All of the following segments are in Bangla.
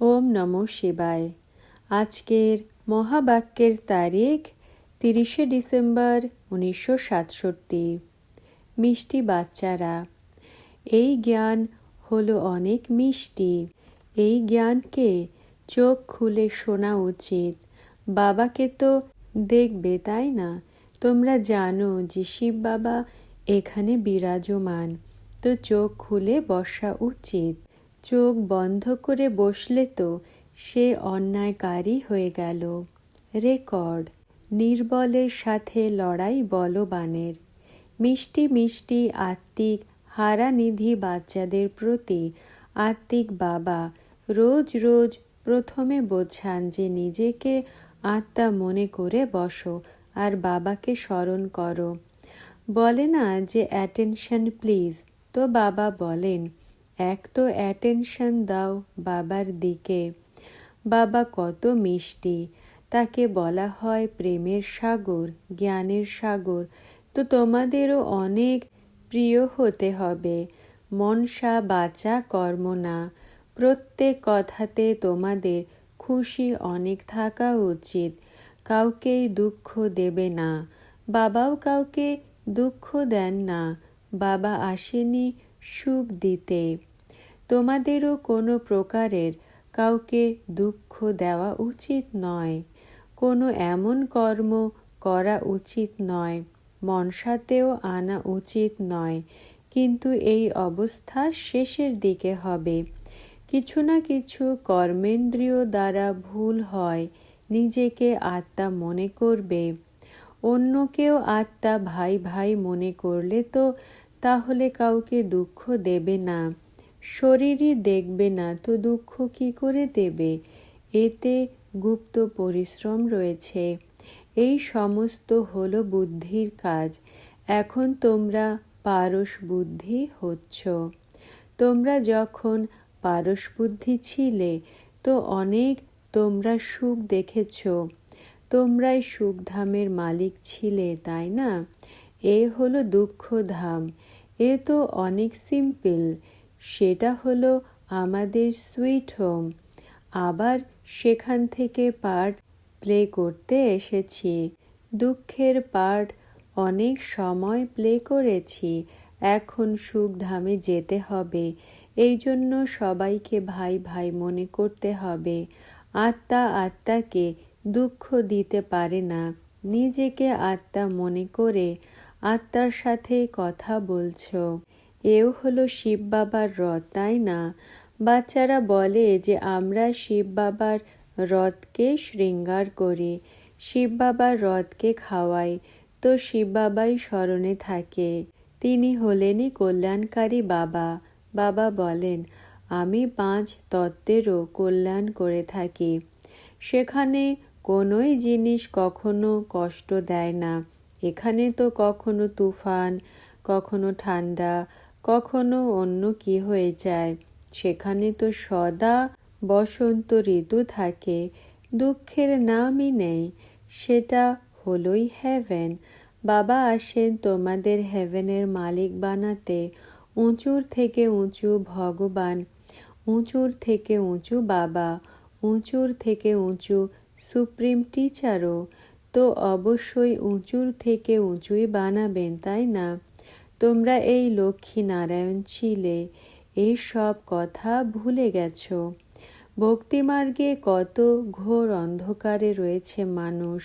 ওম নমঃ শিবায়। আজকের মহাবাক্যের তারিখ তিরিশে ডিসেম্বর উনিশশো সাতষট্টি। মিষ্টি বাচ্চারা, এই জ্ঞান হলো অনেক মিষ্টি। এই জ্ঞানকে চোখ খুলে শোনা উচিত। বাবাকে তো দেখবে, তাই না? তোমরা জানো যে শিব বাবা এখানে বিরাজমান। তো চোখ খুলে বসা উচিত। চোখ বন্ধ করে বসলে তো সে অন্যায়কারী হয়ে গেল। রেকর্ড, নির্বলের সাথে লড়াই বলবানের। মিষ্টি মিষ্টি আত্মিক হারানিধি বাচ্চাদের প্রতি আত্মিক বাবা রোজ রোজ প্রথমে বোঝান যে নিজেকে আত্মা মনে করে বসো আর বাবাকে স্মরণ করো। বলে না যে, অ্যাটেনশন প্লিজ। তো বাবা বলেন এক তো অ্যাটেনশন দাও বাবার দিকে। বাবা কত মিষ্টি। তাকে বলা হয় প্রেমের সাগর, জ্ঞানের সাগর। তো তোমাদেরও অনেক প্রিয় হতে হবে। মনসা বাচা কর্ম না। প্রত্যেক কথাতে তোমাদের খুশি অনেক থাকা উচিত। কাউকেই দুঃখ দেবে না। বাবাও কাউকে দুঃখ দেন না। বাবা আসেনি সুখ দিতে। তোমাদেরও কোনো প্রকারের কাউকে দুঃখ দেওয়া উচিত নয়, কোনো এমন কর্ম করা উচিত নয় মনসাতেও আনা উচিত নয়, কিন্তু এই অবস্থা শেষের দিকে হবে। কিছু না কিছু কর্মেন্দ্রিয় দ্বারা ভুল হয়, নিজেকে আত্মা মনে করবে। অন্যকেও আত্মা ভাই ভাই মনে করলে তো তাহলে কাউকে দুঃখ দেবে না। শরীরই দেখবে না, তো দুঃখ কি করে দেবে? এতে গুপ্ত পরিশ্রম রয়েছে। এই সমস্ত হলো বুদ্ধির কাজ। এখন তোমরা পারস বুদ্ধি হচ্ছ। তোমরা যখন পারস বুদ্ধি ছিলে, তো অনেক তোমরা সুখ দেখেছ। তোমরাই সুখধামের মালিক ছিলে, তাই না? এ হলো দুঃখধাম। এ তো অনেক সিম্পল সেটা হলো আমাদের সুইট হোম। আবার সেখান থেকে পার্ট প্লে করতে এসেছি। দুঃখের পার্ট, অনেক সময় প্লে করেছি। এখন সুখধামে যেতে হবে। এই জন্য সবাইকে ভাই ভাই মনে করতে হবে। আত্মা আত্মাকে দুঃখ দিতে পারে না। নিজেকে আত্মা মনে করে আত্মার সাথে কথা বলছো। এও হলো শিব বাবার রথ, তাই না? বাচ্চারা বলে যে আমরা শিব বাবার রথকে শৃঙ্গার করি, শিব বাবার রথকে খাওয়াই। তো শিব বাবাই স্মরণে থাকে। তিনি হলেনই কল্যাণকারী বাবা। বাবা বলেন, আমি পাঁচ তত্ত্বেরও কল্যাণ করে থাকি। সেখানে কোনোই জিনিস কখনো কষ্ট দেয় না। এখানে তো কখনো তুফান, কখনো ঠান্ডা কখনো অন্য কি হয়ে যায়? সেখানে তো সদা বসন্ত ঋতু থাকে, দুঃখের নামই নেই। সেটা হলোই হ্যাভেন বাবা আসেন তোমাদের হ্যাভেনের মালিক বানাতে, উঁচুর থেকে উঁচু ভগবান, উঁচুর থেকে উঁচু বাবা, উঁচুর থেকে উঁচু সুপ্রিম টিচারও তো অবশ্যই উঁচুর থেকে উঁচুই বানাবেন, তাই না? তোমরা এই লক্ষ্মী নারায়ণ ছিলে, এই সব কথা ভুলে গেছ। ভক্তিমার্গে কত ঘোর অন্ধকারে রয়েছে মানুষ।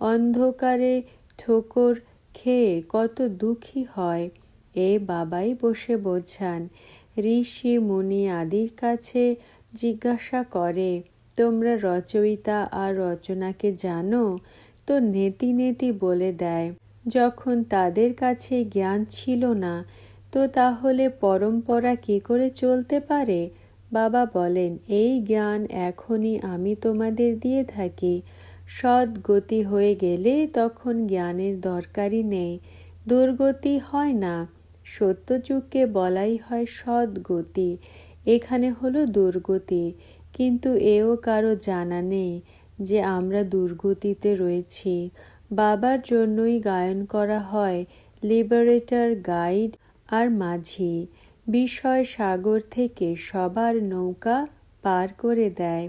অন্ধকারে ঠোকর খেয়ে কত দুঃখী হয়। এ বাবাই বসে বোঝান, ঋষি মুনি আদির কাছে জিজ্ঞাসা করে, তোমরা রচয়িতা আর রচনাকে জানো? তো নেতি নেতি বলে দেয়। যখন তাদের কাছে জ্ঞান ছিল না, তো তাহলে পরম্পরা কি করে চলতে পারে? বাবা বলেন, এই জ্ঞান এখনই আমি তোমাদের দিয়ে থাকি। সৎ গতি হয়ে গেলে তখন জ্ঞানের দরকারই নেই। দুর্গতি হয় না। সত্যযুগকে বলাই হয় সৎ গতি। এখানে হলো দুর্গতি। কিন্তু এও কারও জানা নেই যে আমরা দুর্গতিতে রয়েছি। বাবার জন্যই গায়ন করা হয় লিবারেটর গাইড আর মাঝি। বিষয় সাগর থেকে সবার নৌকা পার করে দেয়।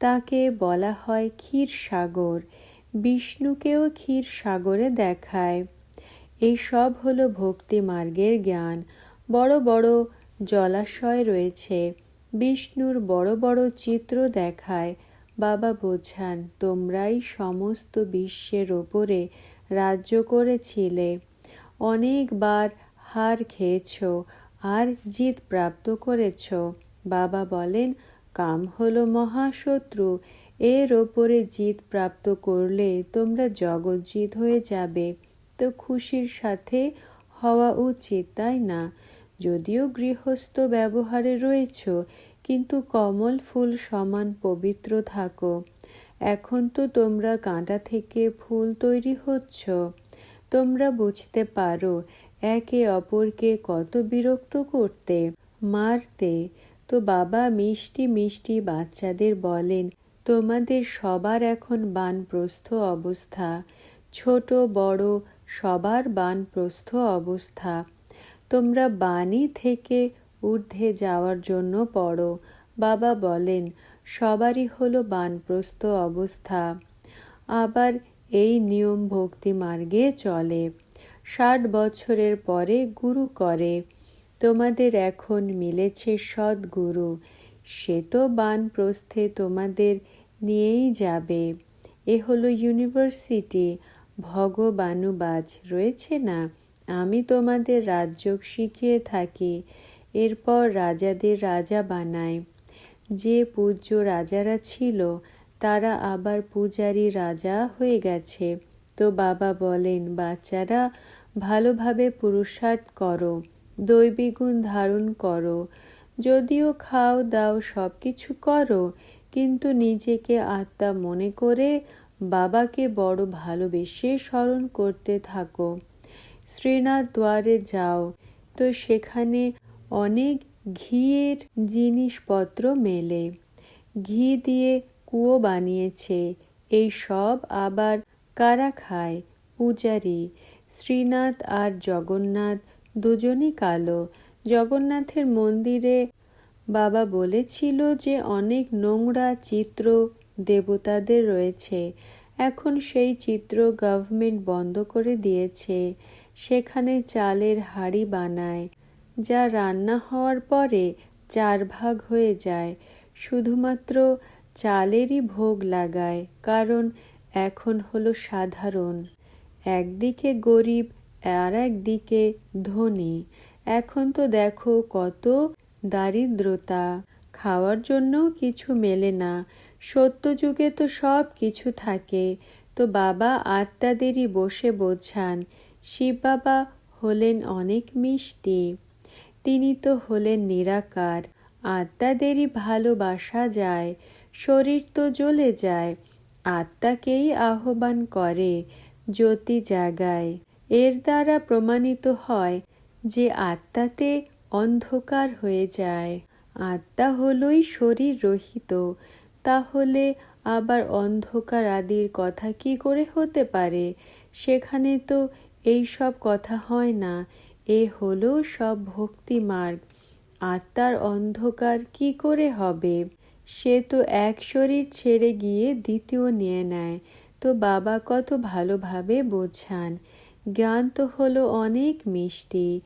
তাকে বলা হয় ক্ষীর সাগর। বিষ্ণুকেও ক্ষীর সাগরে দেখায়। এই সব হলো ভক্তি মার্গের জ্ঞান। বড় বড় জলাশয় রয়েছে। বিষ্ণুর বড় বড় চিত্র দেখায়। বাবা বোঝান, তোমরাই সমস্ত বিশ্বের ওপরে রাজ্য করেছিলে। অনেকবার হার খেয়েছ, আর জিত প্রাপ্ত করেছ। বাবা বলেন, কাম হলো মহাশত্রু, এর ওপরে জিত প্রাপ্ত করলে তোমরা জগৎজিৎ হয়ে যাবে। তো খুশির সাথে হওয়া উচিত, তাই না? যদিও গৃহস্থ ব্যবহারে রয়েছ কিন্তু কমল ফুল সমান পবিত্র থাকো। এখন তো তোমরা কাঁটা থেকে ফুল তৈরি হচ্ছ। তোমরা বুঝতে পারো, একে অপরকে কত বিরক্ত করতে, মারতে। তো বাবা মিষ্টি মিষ্টি বাচ্চাদের বলেন, তোমাদের সবার এখন বানপ্রস্থ অবস্থা। ছোট, বড়, সবার বানপ্রস্থ অবস্থা। তোমরা বাণী থেকে ঊর্ধ্বে যাওয়ার জন্য পড়ো। বাবা বলেন, সবারই হলো বানপ্রস্থ অবস্থা। আবার এই নিয়ম ভক্তি মার্গে চলে। ষাট বছরের পরে গুরু করে। তোমাদের এখন মিলেছে সদ্গুরু। সে তো বানপ্রস্থে তোমাদের নিয়েই যাবে। এ হলো ইউনিভার্সিটি। ভগবানুবাজ রয়েছে না? আমি তোমাদের রাজ্য শিখিয়ে থাকি। এরপর রাজাদের রাজা বানায়। যে পূজ্য রাজারা ছিল, তারা আবার পূজারী রাজা হয়ে গেছে। তো বাবা বলেন, বাচ্চারা, ভালোভাবে পুরুষার্থ করো, দৈবিগুণ ধারণ করো। যদিও খাও, দাও সব কিছু করো, কিন্তু নিজেকে আত্মা মনে করে বাবাকে বড় ভালোবেসে স্মরণ করতে থাকো। শ্রীনাথ দ্বারে যাও। তো সেখানে অনেক ঘিয়ের জিনিসপত্র মেলে। ঘি দিয়ে কুয়ো বানিয়েছে। এই সব আবার কারা খায়? পূজারী, শ্রীনাথ আর জগন্নাথ দুজনই কালো। জগন্নাথের মন্দিরে বাবা বলেছিল যে অনেক নোংরা চিত্র দেবতাদের রয়েছে। এখন সেই চিত্র গভর্নমেন্ট বন্ধ করে দিয়েছে। সেখানে চালের হাড়ি বানায়। যা রান্না হওয়ার পরে চার ভাগ হয়ে যায়। শুধুমাত্র চালেরই ভোগ লাগায়, কারণ এখন হলো সাধারণ। একদিকে গরিব, আর একদিকে ধনী। এখন তো দেখো কত দারিদ্রতা। খাওয়ার জন্য কিছু মেলে না। সত্য যুগে তো সব কিছু থাকে। তো বাবা আত্মাদেরই বসে বোঝান, শিব বাবা হলেন অনেক মিষ্টি। তিনি তো হলেন নিরাকার। আত্মাদেরই ভালোবাসা যায়, শরীর তো জ্বলে যায়, আত্মাকেই আহ্বান করে জ্যোতি জাগায়। এর দ্বারা প্রমাণিত হয় যে আত্মাতে অন্ধকার হয়ে যায়। আত্মা হলই শরীর রহিত, তাহলে আবার অন্ধকার আদির কথা কি করে হতে পারে? সেখানে তো এই সব কথা হয় না এ হলো সব ভক্তি মার্গ। আত্মার অন্ধকার কি করে হবে? সে তো এক শরীর ছেড়ে গিয়ে দ্বিতীয় নিয়ে নেয়। তো বাবা কত ভালোভাবে বোঝান। জ্ঞান তো হলো অনেক মিষ্টি।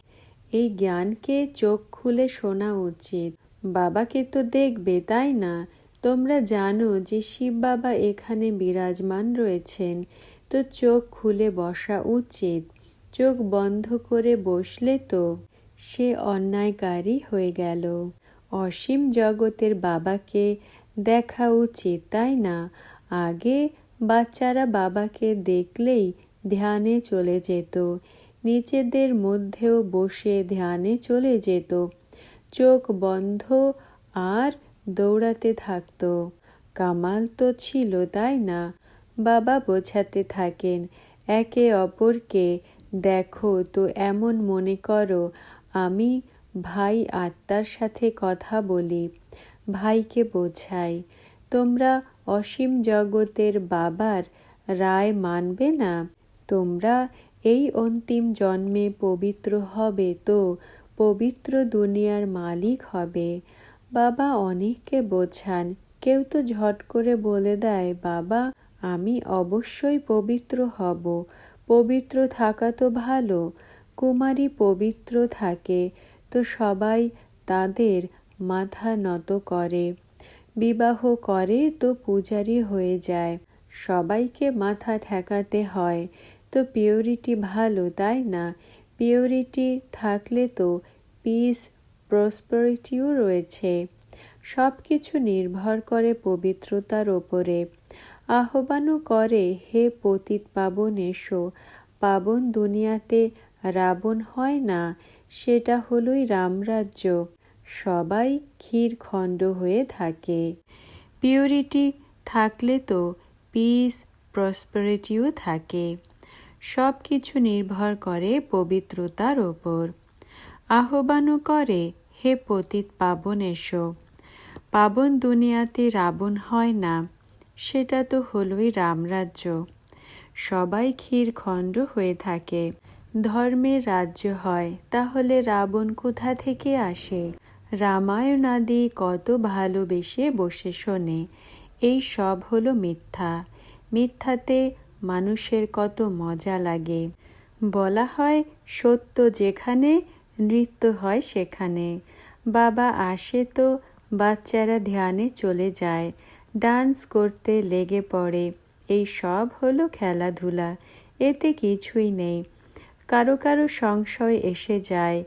এই জ্ঞানকে চোখ খুলে শোনা উচিত। বাবাকে তো দেখবে, তাই না? তোমরা জানো যে শিব বাবা এখানে বিরাজমান রয়েছেন। তো চোখ খুলে বসা উচিত। চোখ বন্ধ করে বসলে তো সে অন্যায়কারী হয়ে গেল। অসীম জগতের বাবাকে দেখা উচিত, তাই না? আগে বাচ্চারা বাবাকে দেখলেই ধ্যানে চলে যেত, নিজেদের মধ্যেও বসে ধ্যানে চলে যেত। চোখ বন্ধ আর দৌড়াতে থাকত। কামাল তো ছিল, তাই না? বাবা বোঝাতে থাকেন, একে অপরকে দেখো, তো এমন মনে করো, আমি ভাই আত্মার সাথে কথা বলি, ভাইকে বোঝাই। তোমরা অসীম জগতের বাবার রায় মানবে না? তোমরা এই অন্তিম জন্মে পবিত্র হবে তো, পবিত্র দুনিয়ার মালিক হবে। বাবা অনেককে বোঝান, কেউ তো ঝট করে বলে দেয়, বাবা, আমি অবশ্যই পবিত্র হব। পবিত্র থাকা তো ভালো, কুমারী পবিত্র থাকে, তো সবাই তাদের মাথা নত করে। বিবাহ করে তো পূজারি হয়ে যায়, সবাইকে মাথা ঠেকাতে হয়, তো পিওরিটি ভালো, তাই না? পিওরিটি থাকলে তো পিস, প্রসপারিটিও রয়েছে। সব কিছু নির্ভর করে পবিত্রতার ওপরে। আহ্বানও করে, হে পতিত পাবন, এসো। পাবন দুনিয়াতে রাবণ হয় না, সেটা হলোই রামরাজ্য। সবাই ক্ষীর খণ্ড হয়ে থাকে। পিউরিটি থাকলে তো পিস প্রসপারিটিও থাকে। সব কিছু নির্ভর করে পবিত্রতার ওপর। আহ্বানও করে, হে পতিত পাবন, এসো। পাবন দুনিয়াতে রাবণ হয় না সেটা তো হলোই রামরাজ্য। সবাই ক্ষীর খণ্ড হয়ে থাকে। ধর্মের রাজ্য হয়, তাহলে রাবণ কোথা থেকে আসে? রামায়ণ আদি কত ভালোবেসে বসে শোনে। এই সব হলো মিথ্যা। মিথ্যাতে মানুষের কত মজা লাগে। বলা হয় সত্য যেখানে, নৃত্য হয় সেখানে। বাবা আসে তো বাচ্চারা ধ্যানে চলে যায়। ডান্স করতে লেগে পড়ে। এই সব হলো খেলাধুলা, এতে কিছুই নেই। কারও কারও সংশয় এসে যায়।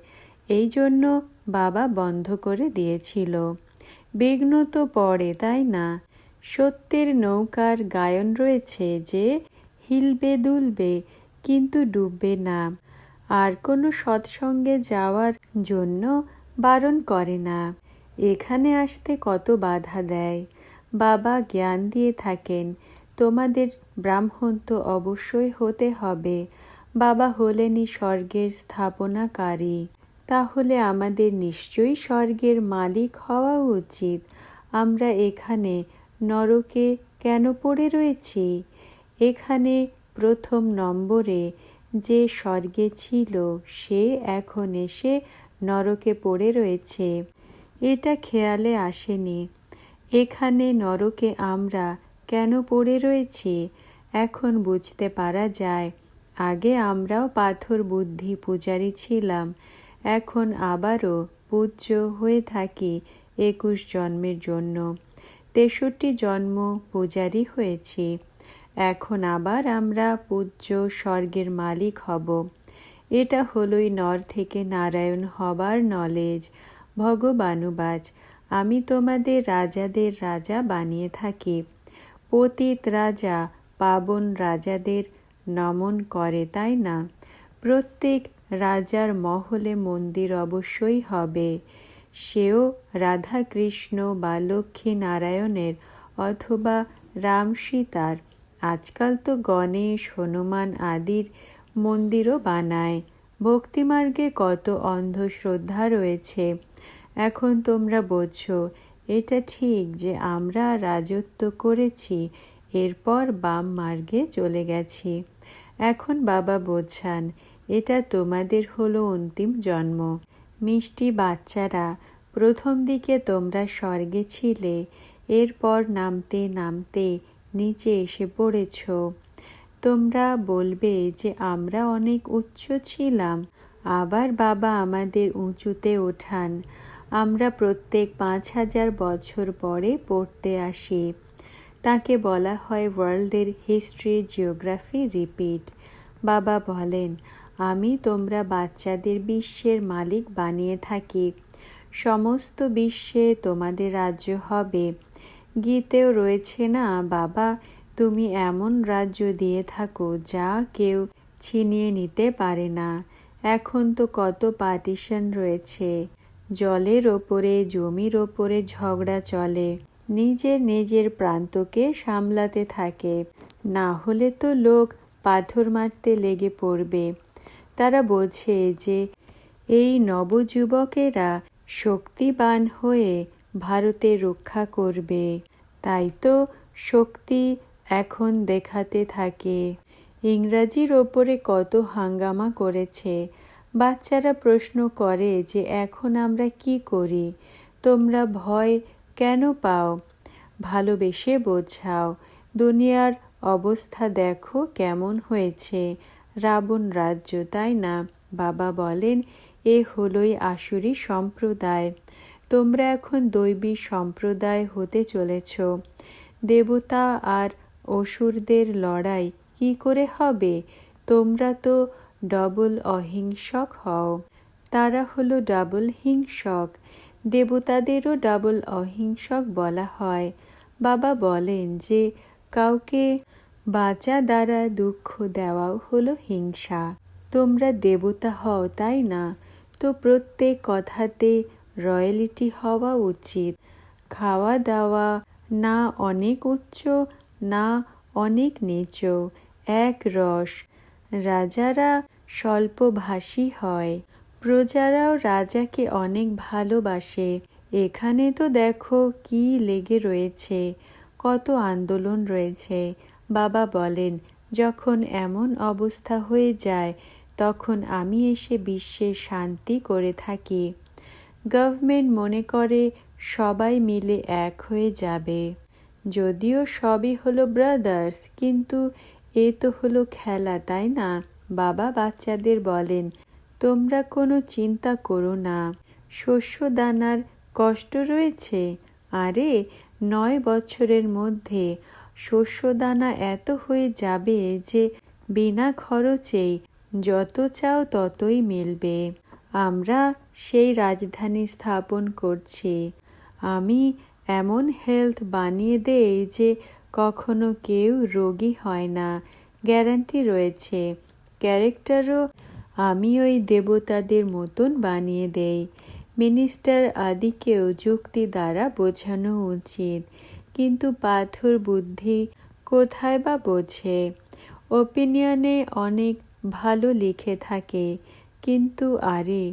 এই জন্য বাবা বন্ধ করে দিয়েছিল। বিঘ্ন তো পড়ে, তাই না? সত্যের নৌকার গায়ন রয়েছে যে, হিলবে দুলবে, কিন্তু ডুববে না। আর কোনো সৎসঙ্গে যাওয়ার জন্য বারণ করে না। এখানে আসতে কত বাধা দেয়? বাবা জ্ঞান দিয়ে থাকেন, তোমাদের ব্রাহ্মণ তো অবশ্যই হতে হবে। বাবা হলেনই স্বর্গের স্থাপনাকারী। তাহলে আমাদের নিশ্চয়ই স্বর্গের মালিক হওয়া উচিত। আমরা এখানে নরকে কেন পড়ে রয়েছি? এখানে প্রথম নম্বরে যে স্বর্গে ছিল, সে এখন এসে নরকে পড়ে রয়েছে। এটা খেয়ালে আসেনি। এখানে নরকে আমরা কেন পড়ে রয়েছি? এখন বুঝতে পারা যায়। আগে আমরাও পাথর বুদ্ধি পূজারি ছিলাম। এখন আবারও পূজ্য হয়ে থাকি একুশ জন্মের জন্য। তেষট্টি জন্ম পূজারি হয়েছি। এখন আবার আমরা পূজ্য স্বর্গের মালিক হব। এটা হলোই নর থেকে নারায়ণ হবার নলেজ। ভগবানুবাজ আমি তোমাদের রাজাদের রাজা বানিয়ে থাকি। পতিত রাজা, পাবন রাজাদের নমন করে, তাই না? প্রত্যেক রাজার মহলে মন্দির অবশ্যই হবে। সেও রাধা কৃষ্ণ বা লক্ষ্মী নারায়ণের অথবা রাম সীতার আজকাল তো গণেশ, হনুমান আদির মন্দিরও বানায়। ভক্তিমার্গে কত অন্ধশ্রদ্ধা রয়েছে। এখন তোমরা বোঝো, এটা ঠিক যে আমরা রাজত্ব করেছি, এরপর বাম মার্গে চলে গেছি। এখন বাবা বোঝান, এটা তোমাদের হলো অন্তিম জন্ম। মিষ্টি বাচ্চারা, প্রথম দিকে তোমরা স্বর্গে ছিলে, এরপর নামতে নামতে নিচে এসে পড়েছ। তোমরা বলবে যে আমরা অনেক উচ্চ ছিলাম, আবার বাবা আমাদের উঁচুতে ওঠান। আমরা প্রত্যেক পাঁচ হাজার বছর পরে পড়তে আসি। তাকে বলা হয় ওয়ার্ল্ডের হিস্ট্রি জিওগ্রাফি রিপিট। বাবা বলেন, আমি তোমরা বাচ্চাদের বিশ্বের মালিক বানিয়ে থাকি। সমস্ত বিশ্বে তোমাদের রাজ্য হবে। গীতেও রয়েছে না, বাবা, তুমি এমন রাজ্য দিয়ে থাকো যা কেউ ছিনিয়ে নিতে পারে না। এখন তো কত পার্টিশন রয়েছে। জলের ওপরে, জমির ওপরে ঝগড়া চলে। নিজের নিজের প্রান্তকে সামলাতে থাকে। না হলে তো লোক পাথর মারতে লেগে পড়বে। তারা বোঝে যে এই নবযুবকেরা শক্তিবান হয়ে ভারতে রক্ষা করবে। তাই তো শক্তি এখন দেখাতে থাকে। ইংরাজির ওপরে কত হাঙ্গামা করেছে। বাচ্চারা প্রশ্ন করে যে এখন আমরা কি করি? তোমরা ভয় কেন পাও? ভালোবেসে বোঝাও। দুনিয়ার অবস্থা দেখো কেমন হয়েছে। রাবণ রাজ্য, তাই না? বাবা বলেন, এ হলোই আসুরি সম্প্রদায়। তোমরা এখন দৈবী সম্প্রদায় হতে চলেছ। দেবতা আর অসুরদের লড়াই কি করে হবে? তোমরা তো ডবল অহিংসক হও। তারা হলো ডাবল হিংসক। দেবতাদেরও ডাবল অহিংসক বলা হয়। বাবা বলেন যে, কাউকে বাঁচা দ্বারা দুঃখ দেওয়াও হলো হিংসা। তোমরা দেবতা হও, তাই না? তো প্রত্যেক কথাতে রয়্যালিটি হওয়া উচিত। খাওয়া দাওয়া না অনেক উচ্চ, না অনেক নিচ। এক রস। রাজারা স্বল্পভাষী হয়। প্রজারাও রাজাকে অনেক ভালোবাসে। এখানে তো দেখো কি লেগে রয়েছে, কত আন্দোলন রয়েছে। বাবা বলেন, যখন এমন অবস্থা হয়ে যায়, তখন আমি এসে বিশ্বের শান্তি করে থাকি। গভর্নমেন্ট মনে করে সবাই মিলে এক হয়ে যাবে। যদিও সবই হলো ব্রাদার্স, কিন্তু এ তো হলো খেলা, তাই না? বাবা বাচ্চাদের বলেন, তোমরা কোনো চিন্তা করো না শস্য দানার কষ্ট রয়েছে। আরে, নয় বছরের মধ্যে শস্যদানা এত হয়ে যাবে যে বিনা খরচেই যত চাও ততই মিলবে। আমরা সেই রাজধানী স্থাপন করছি। আমি এমন হেলথ বানিয়ে দেই যে কখনো কেউ রোগী হয় না। গ্যারান্টি রয়েছে। ক্যারেক্টারও আমি ওই দেবতাদের মতন বানিয়ে দেই। মিনিস্টার আদিকেও যুক্তি দ্বারা বোঝানো উচিত। কিন্তু পাথর বুদ্ধি কোথায় বা বোঝে? ওপিনিয়নে অনেক ভালো লিখে থাকে। কিন্তু আরে,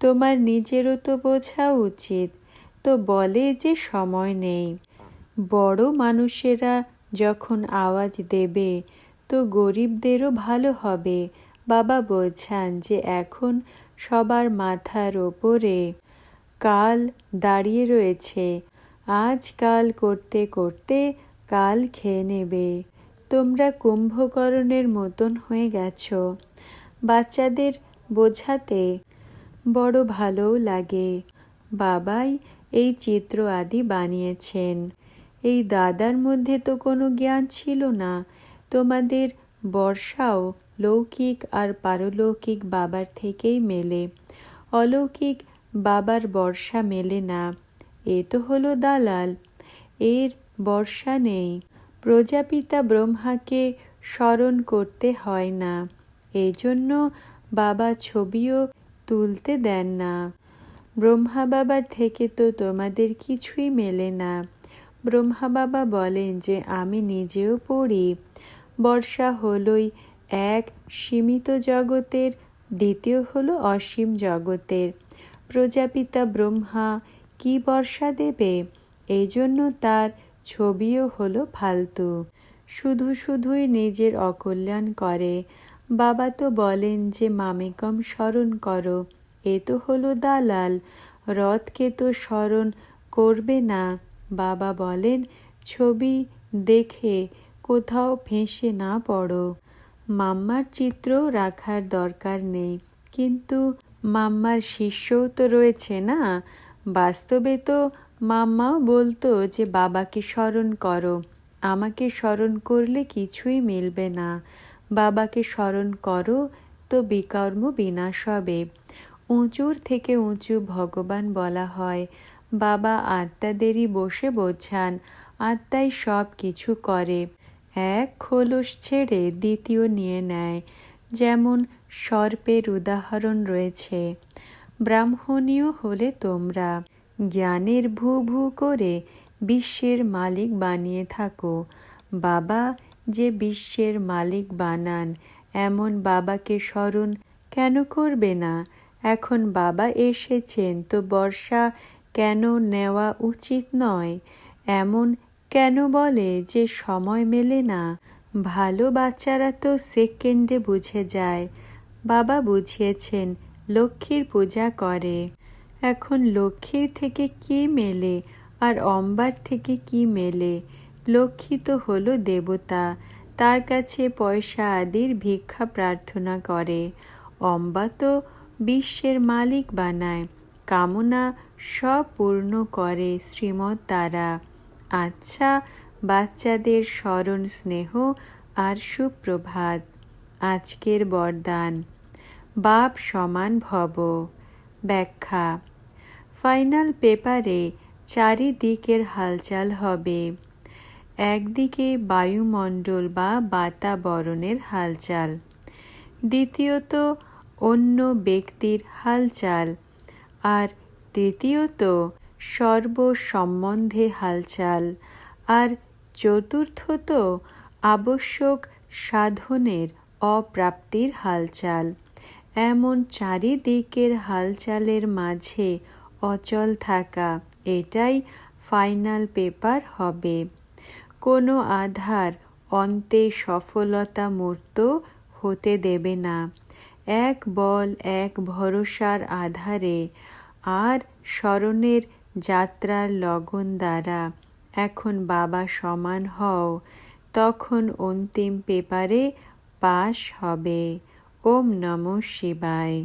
তোমার নিজেরও তো বোঝা উচিত। তো বলে যে সময় নেই। বড় মানুষেরা যখন আওয়াজ দেবে তো গরিবদেরও ভালো হবে। বাবা বোঝান যে এখন সবার মাথার ওপরে কাল দাঁড়িয়ে রয়েছে। আজ কাল করতে করতে কাল খেয়ে নেবে। তোমরা কুম্ভকরণের মতন হয়ে গেছ। বাচ্চাদের বোঝাতে বড় ভালোও লাগে। বাবাই এই চিত্র আদি বানিয়েছেন। এই দাদার মধ্যে তো কোনো জ্ঞান ছিল না। তোমাদের বর্ষাও লৌকিক আর পারলৌকিক বাবার থেকেই মেলে। অলৌকিক বাবার বর্ষা মেলে না। এ তো হলো দালাল। এর বর্ষা নেই। প্রজাপিতা ব্রহ্মাকে স্মরণ করতে হয় না। এই জন্য বাবা ছবিও তুলতে দেন না। ব্রহ্মা বাবার থেকে তো তোমাদের কিছুই মেলে না। ব্রহ্মা বাবা বলেন যে, আমি নিজেও পড়ি। বর্ষা হলই এক সীমিত জগতের, দ্বিতীয় হলো অসীম জগতের। প্রজাপিতা ব্রহ্মা কি বর্ষা দেবে? এই জন্য তার ছবিও হলো ফালতু। শুধু শুধুই নিজের অকল্যাণ করে। বাবা তো বলেন যে, মামেকম স্মরণ করো, এ তো হলো দালাল। রথকে তো স্মরণ করবে না। বাবা বলেন, ছবি দেখে কোথাও ফেঁসে না পড়ো। মাম্মার চিত্র রাখার দরকার নেই। কিন্তু মাম্মার শিষ্যও তো রয়েছে না। বাস্তবে তো মাম্মাও বলতো যে, বাবাকে স্মরণ করো। আমাকে স্মরণ করলে কিছুই মিলবে না। বাবাকে স্মরণ করো তো বিকর্ম বিনাশ হবে। উঁচুর থেকে উঁচু ভগবান বলা হয়। বাবা আত্মাদেরই বসে বোঝান। আত্মাই সব কিছু করে। এক খোলস ছেড়ে দ্বিতীয় নিয়ে নেয়, যেমন সর্পের উদাহরণ রয়েছে। ব্রাহ্মণীয় হলে তোমরা জ্ঞানের ভু ভু করে বিশ্বের মালিক বানিয়ে থাকো। বাবা যে বিশ্বের মালিক বানান, এমন বাবাকে স্মরণ কেন করবে না? এখন বাবা এসেছেন, তো বর্ষা কেন নেওয়া উচিত নয়? এমন কেন বলে যে সময় মেলে না? ভালো বাচ্চারা তো সেকেন্ডে বুঝে যায়। বাবা বুঝিয়েছেন, লক্ষ্মীর পূজা করে। এখন লক্ষ্মীর থেকে কি মেলে আর অম্বার থেকে কি মেলে? লক্ষ্মী তো হলো দেবতা, তার কাছে পয়সা আদির ভিক্ষা প্রার্থনা করে। অম্বা তো বিশ্বের মালিক বানায়, কামনা সব পূর্ণ করে শ্রীমৎ দ্বারা আচ্ছা বাচ্চাদের স্মরণ স্নেহ আর সুপ্রভাত। আজকের বরদান। বাপ সমান ভব। ব্যাখ্যা। ফাইনাল পেপারে চারিদিকের হালচাল হবে। একদিকে বায়ুমণ্ডল বা বাতাবরণের হালচাল। দ্বিতীয়ত, অন্য ব্যক্তির হালচাল। আর তৃতীয়ত সর্ব সম্বন্ধে হালচাল। আর চতুর্থত আবশ্যক সাধনের অপ্রাপ্তির হালচাল। এমন চারিদিকের হালচালের মাঝে অচল থাকা, এটাই ফাইনাল পেপার হবে। কোনো আধার অন্তে সফলতা মূর্ত হতে দেবে না। এক বল, এক ভরসার আধারে আর স্মরণের যাত্রার লগন দ্বারা এখন বাবা সমান হও, তখন অন্তিম পেপারে পাশ হবে। ওম নম শিবায়।